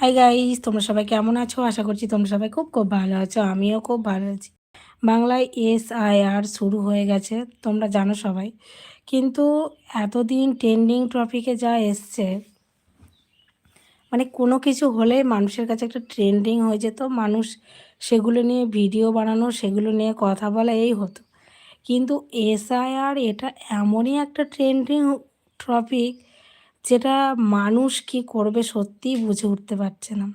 Hi guys তোমরা সবাই কেমন আছো? আশা করছি তোমরা সবাই খুব খুব ভালো আছো, আমিও খুব ভালো আছি। বাংলায় এস আই আর শুরু হয়ে গেছে, তোমরা জানো সবাই। কিন্তু এতদিন ট্রেন্ডিং টপিকে যা এসছে মানে কোনো কিছু হলে মানুষের কাছে একটা ট্রেন্ডিং হয়ে যেত, মানুষ সেগুলো নিয়ে ভিডিও বানানো, সেগুলো নিয়ে কথা বলা, এই হতো। কিন্তু এসআইআর এটা এমনই একটা ট্রেন্ডিং টপিক যেটা মানুষ কি করবে সত্যিই বুঝে উঠতে পারছে না।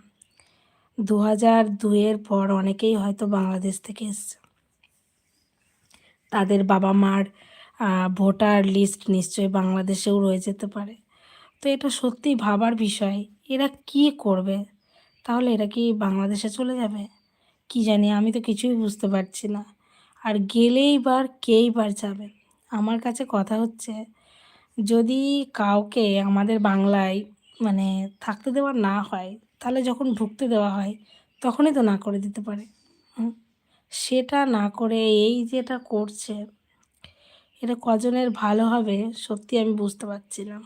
দু হাজার দুয়ের পর অনেকেই হয়তো বাংলাদেশ থেকে এসছে। তাদের বাবা মার ভোটার লিস্ট নিশ্চয়ই বাংলাদেশেও রয়ে যেতে পারে। তো এটা সত্যি ভাবার বিষয়। এরা কি করবে? তাহলে এরা কি বাংলাদেশে চলে যাবে? কি জানি, আমি তো কিছুই বুঝতে পারছি না। আর গেলেই বার কেই বার যাবে আমার কাছে কথা হচ্ছে যদি কাউকে আমাদের বাংলায় মানে থাকতে দেওয়া না হয়, তাহলে যখন ঢুকতে দেওয়া হয়, তখনই তো না করে দিতে পারে। সেটা না করে এই যেটা করছে, এটা কজনের ভালো হবে সত্যি আমি বুঝতে পারছি না।